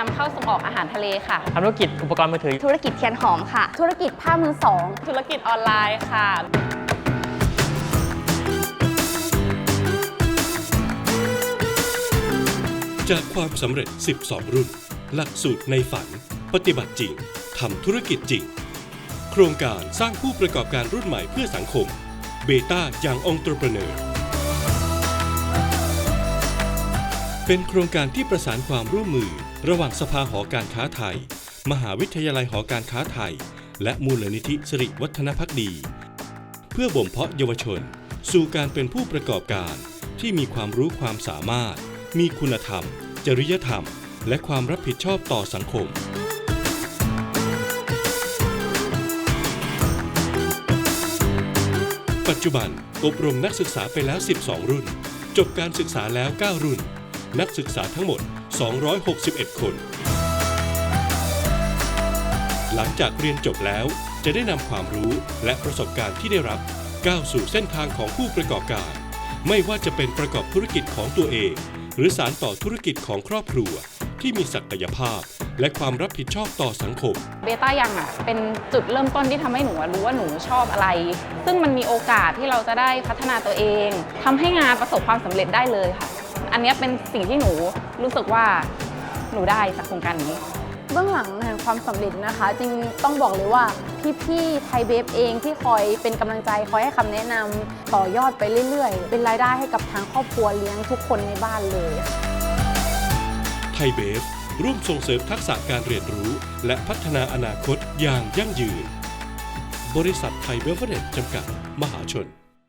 นำเข้าส่งออกอาหารทะเลค่ะ ทำธุรกิจอุปกรณ์มือถือ ธุรกิจเทียนหอมค่ะ ธุรกิจผ้ามือสอง ธุรกิจออนไลน์ค่ะ จากความสำเร็จ 12 รุ่น หลักสูตรในฝัน ปฏิบัติจริง ทำธุรกิจจริง โครงการสร้างผู้ประกอบการรุ่นใหม่เพื่อสังคม เบต้าอย่างองค์ประเนอเป็นโครงการที่ประสานความร่วมมือ ระหว่างสภาหอการค้าไทย มหาวิทยาลัยหอการค้าไทย และมูลนิธิสิริวัฒนพักดี เพื่อบ่มเพาะเยาวชน สู่การเป็นผู้ประกอบการที่มีความรู้ความสามารถ มีคุณธรรม จริยธรรม และความรับผิดชอบต่อสังคมปัจจุบันอบรมนักศึกษาไปแล้ว 12 รุ่น จบการศึกษาแล้ว 9 รุ่น นักศึกษาทั้งหมด 261 คน หลังจากเรียนจบแล้วจะได้นำความรู้และประสบการณ์ที่ได้รับก้าวสู่เส้นทางของผู้ประกอบการ ไม่ว่าจะเป็นประกอบธุรกิจของตัวเอง หรือสารต่อธุรกิจของครอบครัว ที่มีศักยภาพ และความรับผิดชอบต่อสังคม เบต้ายังอะเป็นจุดเริ่มต้นที่ทำให้หนูรู้ว่าหนูชอบอะไร ซึ่งมันมีโอกาสที่เราจะได้พัฒนาตัวเองทำให้งานประสบความสำเร็จได้เลยค่ะ อันเนี้ยเป็นสิ่งที่หนูรู้สึกว่าหนูได้จากโครงการนี้ เบื้องหลังแห่งความสำเร็จนะคะจริงต้องบอกเลยว่าพี่ๆไทยเบฟเองที่คอยเป็นกำลังใจคอยให้คำแนะนำต่อยอดไปเรื่อยๆ เป็นรายได้ให้กับทางครอบครัวเลี้ยงทุกคนในบ้านเลยไทยเบฟร่วมส่งเสริมทักษะการเรียนรู้ และพัฒนาอนาคตอย่างยั่งยืน บริษัทไทยเบฟเวอเรจจำกัด มหาชน